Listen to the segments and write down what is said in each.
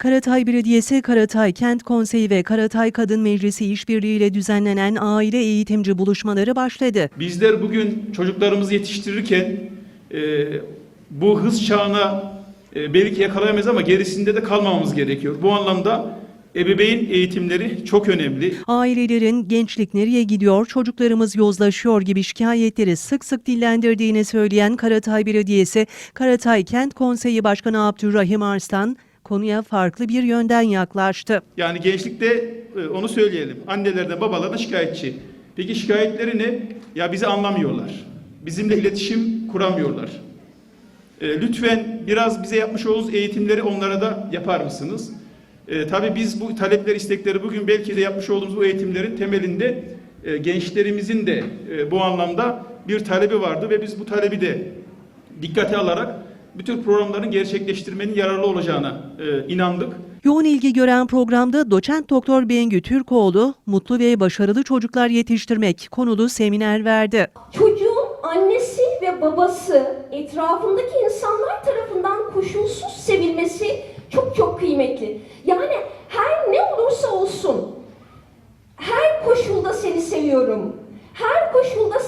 Karatay Belediyesi, Karatay Kent Konseyi ve Karatay Kadın Meclisi işbirliğiyle düzenlenen aile eğitimci buluşmaları başladı. Bizler bugün çocuklarımızı yetiştirirken e, bu hız çağına e, belki yakalayamayız ama gerisinde de kalmamamız gerekiyor. Bu anlamda ebeveyn eğitimleri çok önemli. Ailelerin gençlik nereye gidiyor, çocuklarımız yozlaşıyor gibi şikayetleri sık sık dillendirdiğini söyleyen Karatay Belediyesi, Karatay Kent Konseyi Başkanı Abdurrahim Arslan konuya farklı bir yönden yaklaştı. Yani gençlikte e, onu söyleyelim. Annelerden babalardan şikayetçi. Peki şikayetleri ne? Ya bizi anlamıyorlar. Bizimle iletişim kuramıyorlar. E, lütfen biraz bize yapmış olduğunuz eğitimleri onlara da yapar mısınız? E, tabii biz bu talepler, istekleri bugün belki de yapmış olduğumuz bu eğitimlerin temelinde e, gençlerimizin de e, bu anlamda bir talebi vardı ve biz bu talebi de dikkate alarak bütün programların gerçekleştirmenin yararlı olacağına e, inandık. Yoğun ilgi gören programda doçent doktor Bengü Türkoğlu, mutlu ve başarılı çocuklar yetiştirmek konulu seminer verdi. Çocuğun annesi ve babası etrafındaki insanlar tarafından koşulsuz sevilmesi çok çok kıymetli. Yani her ne olursa olsun her koşulda seni seviyorum. Her koşulda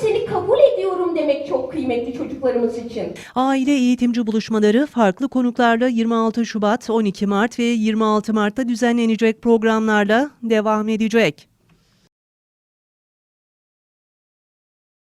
demek çok kıymetli çocuklarımız için. Aile eğitimci buluşmaları farklı konuklarla 26 Şubat, 12 Mart ve 26 Mart'ta düzenlenecek programlarla devam edecek.